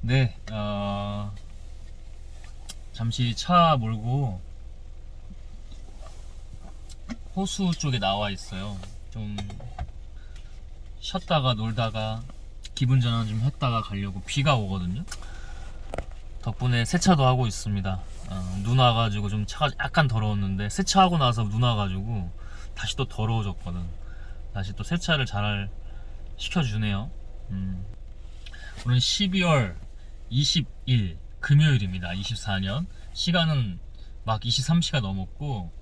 네, 어, 잠시 차 몰고 호수 쪽에 나와 있어요. 좀 쉬었다가 놀다가 기분 전환 좀 했다가 가려고 비가 오거든요. 덕분에 세차도 하고 있습니다. 어, 눈 와가지고 좀 차가 약간 더러웠는데 세차하고 나서 눈 와가지고 다시 또 더러워졌거든. 다시 또 세차를 잘 시켜주네요. 음. 오늘 12월 20일 금요일입니다. 24년 시간은 막 23시가 넘었고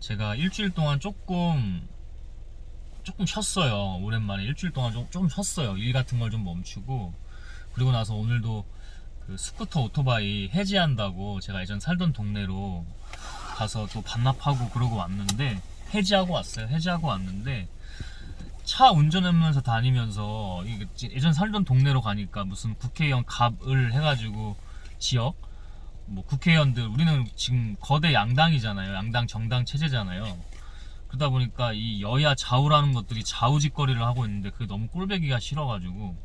제가 일주일 동안 조금 조금 쉬었어요. 오랜만에 일주일 동안 좀, 좀 쉬었어요. 일 같은 걸 좀 멈추고 그리고 나서 오늘도 그 스쿠터 오토바이 해지한다고 제가 예전 살던 동네로 가서 또 반납하고 그러고 왔는데 해지하고 왔어요. 해지하고 왔는데 차 운전하면서 다니면서 이게 예전 살던 동네로 가니까 무슨 국회의원 갑을 해가지고 지역 뭐 국회의원들 우리는 지금 거대 양당이잖아요. 양당 정당 체제잖아요. 그러다 보니까 이 여야 좌우라는 것들이 좌우짓거리를 하고 있는데 그게 너무 꼴배기가 싫어가지고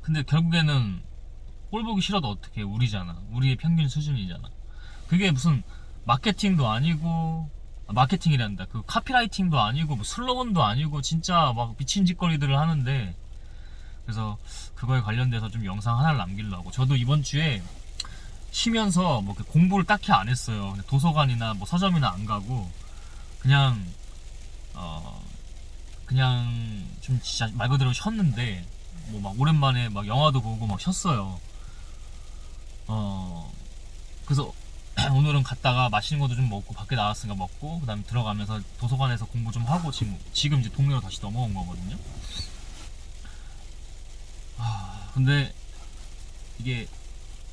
근데 결국에는 꼴 보기 싫어도 어떻게 우리잖아. 우리의 평균 수준이잖아. 그게 무슨 마케팅도 아니고 아, 마케팅이란다. 그 카피라이팅도 아니고 뭐 슬로건도 아니고 진짜 막 미친 짓거리들을 하는데 그래서 그거에 관련돼서 좀 영상 하나를 남기려고 저도 이번 주에 쉬면서 뭐 이렇게 공부를 딱히 안 했어요. 도서관이나 뭐 서점이나 안 가고 그냥 어 그냥 좀 진짜 말 그대로 쉬었는데 뭐 막 오랜만에 막 영화도 보고 막 쉬었어요. 어 그래서 오늘은 갔다가 맛있는 것도 좀 먹고 밖에 나왔으니까 먹고 그다음에 들어가면서 도서관에서 공부 좀 하고 지금 지금 이제 동네로 다시 넘어온 거거든요. 아 근데 이게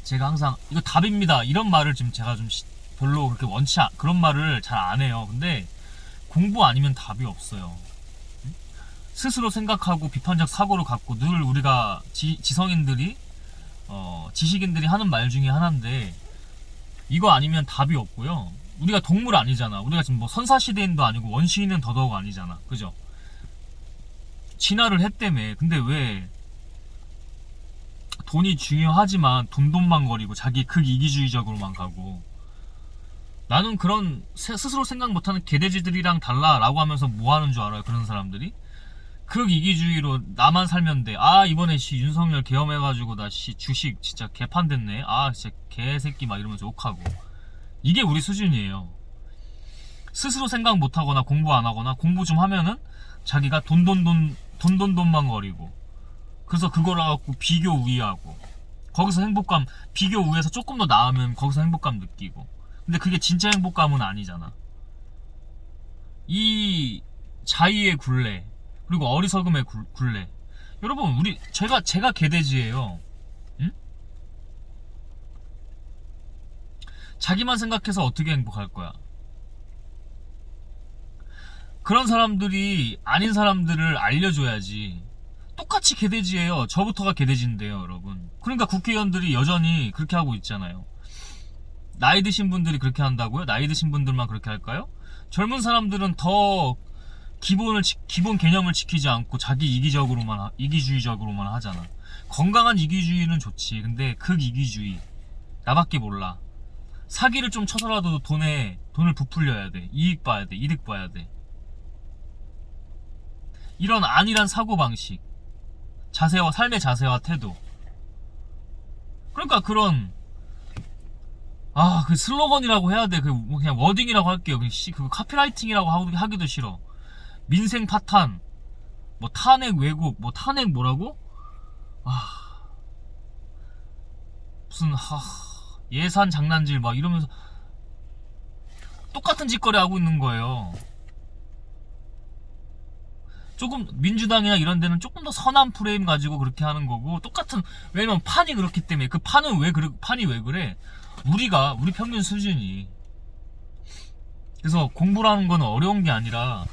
제가 항상 이거 답입니다 이런 말을 지금 제가 좀 시- 별로 그렇게 원치 않- 그런 말을 잘 안 해요. 근데 공부 아니면 답이 없어요. 응? 스스로 생각하고 비판적 사고를 갖고 늘 우리가 지, 지성인들이 어, 지식인들이 하는 말 중에 하나인데 이거 아니면 답이 없고요. 우리가 동물 아니잖아. 우리가 지금 뭐 선사시대인도 아니고 원시인은 더더욱 아니잖아. 그죠? 진화를 했다며. 근데 왜 돈이 중요하지만 돈돈만 거리고 자기 극이기주의적으로만 가고 나는 그런 세- 스스로 생각 못하는 개돼지들이랑 달라라고 하면서 뭐 하는 줄 알아요 그런 사람들이 극이기주의로 나만 살면 돼 아 이번에 씨 윤석열 계엄해가지고 나 씨 주식 진짜 개판 됐네. 아 진짜 개새끼 막 이러면서 욕하고. 이게 우리 수준이에요. 스스로 생각 못하거나 공부 안 하거나 공부 좀 하면은 자기가 돈돈돈 돈돈돈만 거리고. 그래서 그걸 갖고 비교 우위하고. 거기서 행복감 비교 우위에서 조금 더 나으면 거기서 행복감 느끼고. 근데 그게 진짜 행복감은 아니잖아. 이 자의의 굴레 그리고 어리석음의 굴- 굴레 여러분 우리 제가 제가 개돼지예요 응? 자기만 생각해서 어떻게 행복할 거야 그런 사람들이 아닌 사람들을 알려줘야지 똑같이 개돼지예요. 저부터가 개돼지인데요, 여러분. 그러니까 국회의원들이 여전히 그렇게 하고 있잖아요. 나이 드신 분들이 그렇게 한다고요? 나이 드신 분들만 그렇게 할까요? 젊은 사람들은 더 기본을 지- 기본 개념을 지키지 않고 자기 이기적으로만 하- 이기주의적으로만 하잖아. 건강한 이기주의는 좋지. 근데 극이기주의 나밖에 몰라. 사기를 좀 쳐서라도 돈에 돈을 부풀려야 돼. 이익 봐야 돼. 이득 봐야 돼. 이런 안일한 사고 방식. 자세와 삶의 자세와 태도. 그러니까 그런 아 그 슬로건이라고 해야 돼. 그 뭐 그냥 워딩이라고 할게요. 그 씨, 그거 카피라이팅이라고 하기- 하기도 싫어. 민생 파탄, 뭐 탄핵 왜곡, 뭐 탄핵 뭐라고? 아 무슨 하 예산 장난질 막 이러면서 똑같은 짓거리 하고 있는 거예요. 조금 민주당이나 이런 데는 조금 더 선한 프레임 가지고 그렇게 하는 거고 똑같은 왜냐면 판이 그렇기 때문에 그 판은 왜 그래 판이 왜 그래 우리가 우리 평균 수준이 그래서 공부라는 건 어려운 게 아니라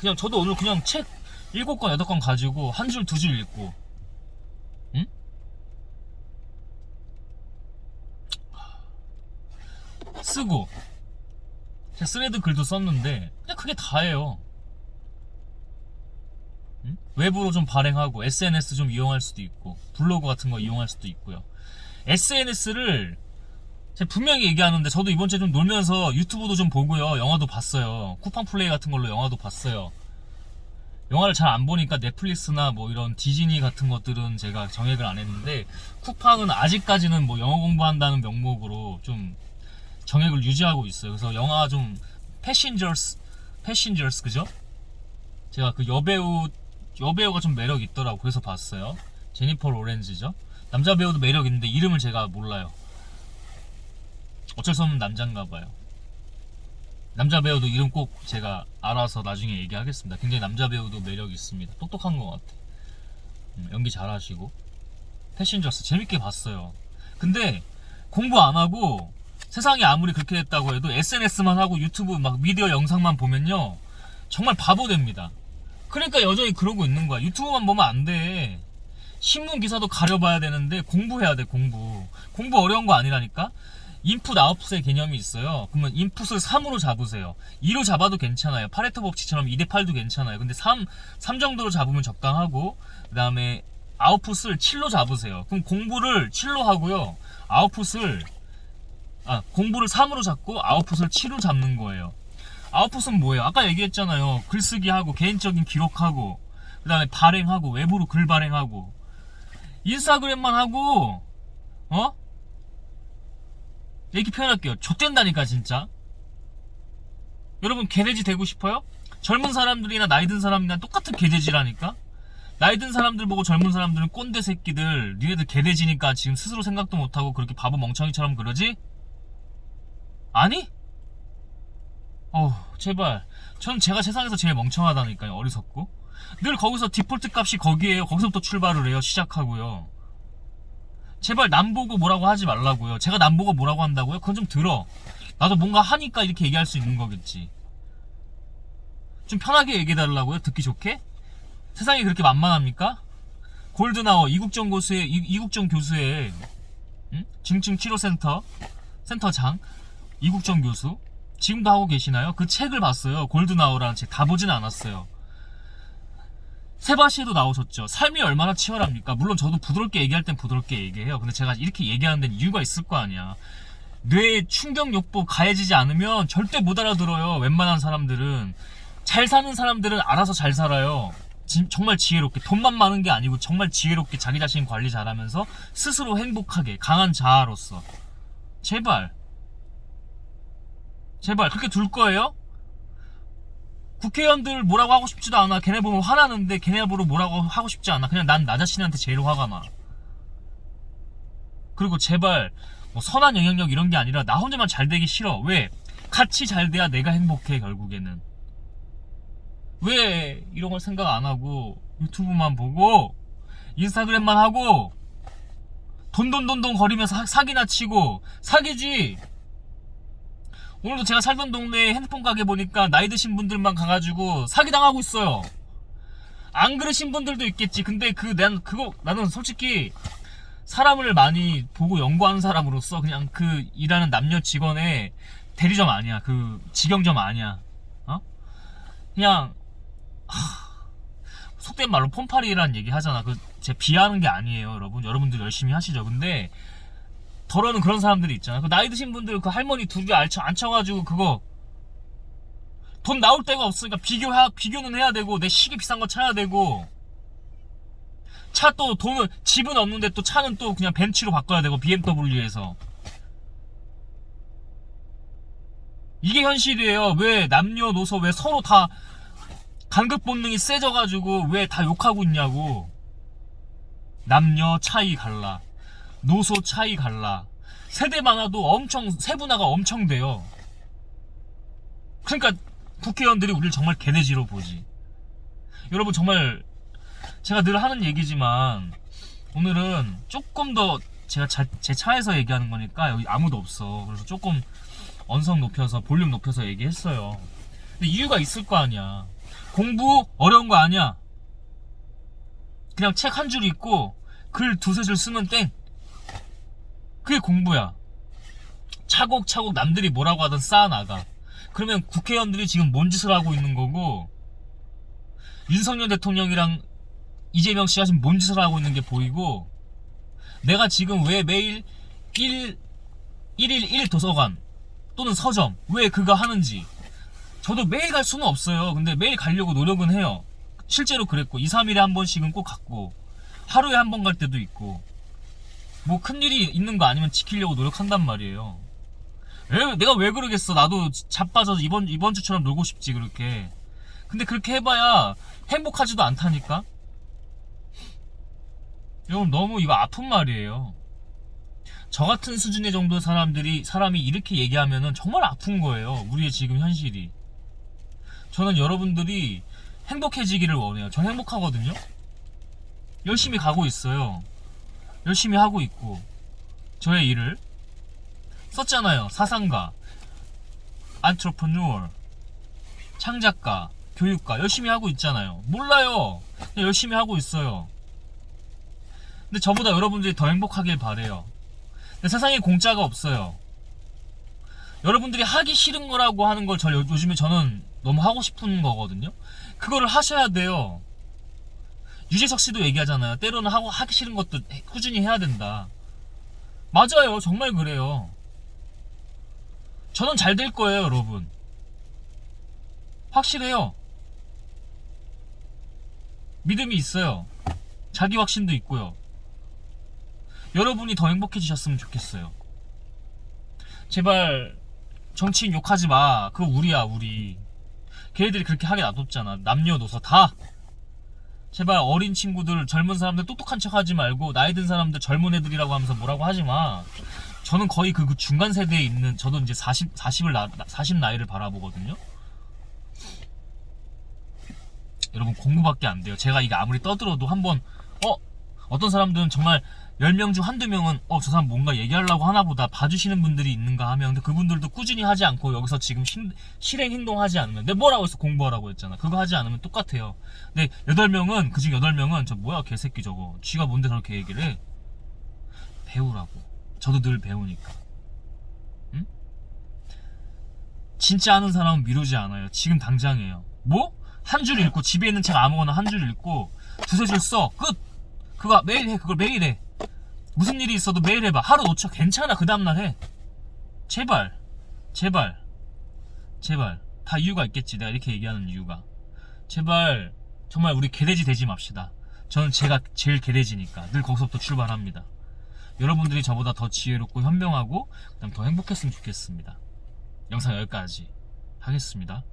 그냥 저도 오늘 그냥 책 일곱 권 여덟 권 가지고 한 줄 두 줄 읽고 응? 쓰고 제가 스레드 글도 썼는데 그냥 그게 다예요 응? 외부로 좀 발행하고 SNS 좀 이용할 수도 있고 블로그 같은 거 이용할 수도 있고요. SNS를 제가 분명히 얘기하는데 저도 이번 주에 좀 놀면서 유튜브도 좀 보고요. 영화도 봤어요. 쿠팡 플레이 같은 걸로 영화도 봤어요. 영화를 잘 안 보니까 넷플릭스나 뭐 이런 디즈니 같은 것들은 제가 정액을 안 했는데 쿠팡은 아직까지는 뭐 영어 공부한다는 명목으로 좀 정액을 유지하고 있어요. 그래서 영화 좀 패신저스 패신저스 그죠? 제가 그 여배우 여배우가 좀 매력 있더라고 그래서 봤어요. 제니퍼 로렌즈죠. 남자 배우도 매력 있는데 이름을 제가 몰라요. 어쩔 수 없는 남자인가 봐요. 남자 배우도 이름 꼭 제가 알아서 나중에 얘기하겠습니다. 굉장히 남자 배우도 매력 있습니다. 똑똑한 것 같아. 음, 연기 잘하시고 패신저스 재밌게 봤어요. 근데 공부 안 하고 세상이 아무리 그렇게 됐다고 해도 SNS만 하고 유튜브 막 미디어 영상만 보면요 정말 바보 됩니다. 그러니까 여전히 그러고 있는 거야. 유튜브만 보면 안 돼. 신문 기사도 가려봐야 되는데 공부해야 돼 공부. 공부 어려운 거 아니라니까. 인풋 아웃풋의 개념이 있어요. 그러면 인풋을 3으로 잡으세요. 2로 잡아도 괜찮아요. 파레토 법칙처럼 2대 8도 괜찮아요. 근데 3, 3 정도로 잡으면 적당하고 그 다음에 아웃풋을 7로 잡으세요. 그럼 공부를 7로 하고요. 아웃풋을 아 공부를 3으로 잡고 아웃풋을 7로 잡는 거예요. 아웃풋은 뭐예요? 아까 얘기했잖아요. 글쓰기 하고 개인적인 기록하고 그 다음에 발행하고 외부로 글 발행하고 인스타그램만 하고 어? 이렇게 표현할게요. 좆된다니까 진짜. 여러분 개돼지 되고 싶어요? 젊은 사람들이나 나이 든 사람이나 똑같은 개돼지라니까. 나이 든 사람들 보고 젊은 사람들은 꼰대 새끼들 니네들 개돼지니까 지금 스스로 생각도 못하고 그렇게 바보 멍청이처럼 그러지? 아니? 어우 제발 전 제가 세상에서 제일 멍청하다니까요 어리석고 늘 거기서 디폴트 값이 거기에요 거기서부터 출발을 해요 시작하고요 제발 남 보고 뭐라고 하지 말라고요. 제가 남 보고 뭐라고 한다고요? 그건 좀 들어. 나도 뭔가 하니까 이렇게 얘기할 수 있는 거겠지. 좀 편하게 얘기해달라고요? 듣기 좋게? 세상이 그렇게 만만합니까? 골드나워 이국정 교수의 이, 이국정 교수의 응? 증증 치료 센터 센터장 이국정 교수 지금도 하고 계시나요? 그 책을 봤어요. 골드나워라는 책 다 보진 않았어요. 세바시에도 나오셨죠. 삶이 얼마나 치열합니까? 물론 저도 부드럽게 얘기할 땐 부드럽게 얘기해요. 근데 제가 이렇게 얘기하는 데는 이유가 있을 거 아니야. 뇌 충격 욕보 가해지지 않으면 절대 못 알아들어요. 웬만한 사람들은. 잘 사는 사람들은 알아서 잘 살아요. 지- 정말 지혜롭게. 돈만 많은 게 아니고 정말 지혜롭게 자기 자신 관리 잘하면서 스스로 행복하게 강한 자아로서. 제발. 제발 그렇게 둘 거예요? 국회의원들 뭐라고 하고 싶지도 않아. 걔네 보면 화나는데 걔네 보러 뭐라고 하고 싶지 않아. 그냥 난 나 자신한테 제일 화가 나. 그리고 제발 뭐 선한 영향력 이런 게 아니라 나 혼자만 잘 되기 싫어. 왜? 같이 잘 돼야 내가 행복해 결국에는. 왜 이런 걸 생각 안 하고 유튜브만 보고 인스타그램만 하고 돈돈돈돈 거리면서 사- 사기나 치고 사기지. 오늘도 제가 살던 동네에 핸드폰 가게 보니까 나이 드신 분들만 가가지고 사기당하고 있어요. 안 그러신 분들도 있겠지. 근데 그, 난, 그거, 나는 솔직히 사람을 많이 보고 연구하는 사람으로서 그냥 그 일하는 남녀 직원의 대리점 아니야. 그 직영점 아니야. 어? 그냥, 하, 속된 말로 폼파리라는 얘기 하잖아. 그, 제 비하하는 게 아니에요, 여러분. 여러분들 열심히 하시죠. 근데, 덜어는 그런 사람들이 있잖아. 그 나이 드신 분들 그 할머니 둘이 앉혀, 앉혀가지고 그거 돈 나올 데가 없으니까 비교 비교는 해야 되고 내 시계 비싼 거 차야 되고 차 또 돈은 집은 없는데 또 차는 또 그냥 벤츠로 바꿔야 되고 BMW에서 이게 현실이에요. 왜 남녀노소 왜 서로 다 간극 본능이 세져가지고 왜 다 욕하고 있냐고 남녀 차이 갈라. 노소 차이 갈라. 세대 많아도 엄청 세분화가 엄청 돼요. 그러니까 국회의원들이 우리를 정말 개돼지로 보지. 여러분 정말 제가 늘 하는 얘기지만 오늘은 조금 더 제가 자- 제 차에서 얘기하는 거니까 여기 아무도 없어. 그래서 조금 언성 높여서 볼륨 높여서 얘기했어요. 근데 이유가 있을 거 아니야. 공부 어려운 거 아니야. 그냥 책 한 줄 읽고 글 두세 줄 쓰면 땡. 그게 공부야. 차곡차곡 남들이 뭐라고 하든 쌓아나가. 그러면 국회의원들이 지금 뭔 짓을 하고 있는 거고, 윤석열 대통령이랑 이재명 씨가 지금 뭔 짓을 하고 있는 게 보이고 내가 지금 왜 매일 1 1일 1 도서관 또는 서점 왜 그거 하는지 저도 매일 갈 수는 없어요. 근데 매일 가려고 노력은 해요. 실제로 그랬고 2, 3일에 한 번씩은 꼭 갔고 하루에 한 번 갈 때도 있고 뭐 큰일이 있는 거 아니면 지키려고 노력한단 말이에요. 왜, 내가 왜 그러겠어? 나도 자빠져서 이번 이번 주처럼 놀고 싶지 그렇게. 근데 그렇게 해봐야 행복하지도 않다니까. 여러분 너무 이거 아픈 말이에요. 저 같은 수준의 정도 사람들이 사람이 이렇게 얘기하면은 정말 아픈 거예요. 우리의 지금 현실이. 저는 여러분들이 행복해지기를 원해요. 저 행복하거든요. 열심히 가고 있어요. 열심히 하고 있고 저의 일을 썼잖아요. 사상가, 안트로퍼누어, 창작가, 교육가 열심히 하고 있잖아요. 몰라요. 열심히 하고 있어요. 근데 저보다 여러분들이 더 행복하길 바래요. 세상에 공짜가 없어요. 여러분들이 하기 싫은 거라고 하는 걸 저 요즘에 저는 너무 하고 싶은 거거든요. 그거를 하셔야 돼요. 유재석 씨도 얘기하잖아요. 때로는 하고 하기 싫은 것도 해- 꾸준히 해야 된다. 맞아요. 정말 그래요. 저는 잘 될 거예요, 여러분. 확실해요. 믿음이 있어요. 자기 확신도 있고요. 여러분이 더 행복해지셨으면 좋겠어요. 제발 정치인 욕하지 마. 그거 우리야, 우리. 걔네들이 그렇게 하게 놔뒀잖아. 남녀노소 다. 제발 어린 친구들, 젊은 사람들 똑똑한 척 하지 말고 나이 든 사람들 젊은 애들이라고 하면서 뭐라고 하지 마. 저는 거의 그, 그 중간 세대에 있는 저도 이제 40 40을 나, 40 나이를 바라보거든요. 여러분 공부밖에 안 돼요. 제가 이게 아무리 떠들어도 한번 어 어떤 사람들은 정말 10명 중 한두 명은 어 저 사람 뭔가 얘기하려고 하나 보다 봐주시는 분들이 있는가 하면 근데 그분들도 꾸준히 하지 않고 여기서 지금 신- 실행 행동하지 않으면 내 뭐라고 해서 공부하라고 했잖아. 그거 하지 않으면 똑같아요. 근데 8명은 그중 8명은 저 뭐야 개새끼 저거. 쥐가 뭔데 저렇게 얘기를 해? 배우라고. 저도 늘 배우니까. 응? 진짜 아는 사람은 미루지 않아요. 지금 당장이에요. 뭐? 한 줄 읽고 집에 있는 책 아무거나 한 줄 읽고 두세 줄 써. 끝! 그거 매일 해. 그걸 매일 해 무슨 일이 있어도 매일 해봐. 하루 놓쳐. 괜찮아. 그 다음날 해. 제발. 제발. 제발. 다 이유가 있겠지. 내가 이렇게 얘기하는 이유가. 제발. 정말 우리 개돼지 되지 맙시다. 저는 제가 제일 개돼지니까 늘 거기서부터 출발합니다. 여러분들이 저보다 더 지혜롭고 현명하고 그다음 더 행복했으면 좋겠습니다. 영상 여기까지 하겠습니다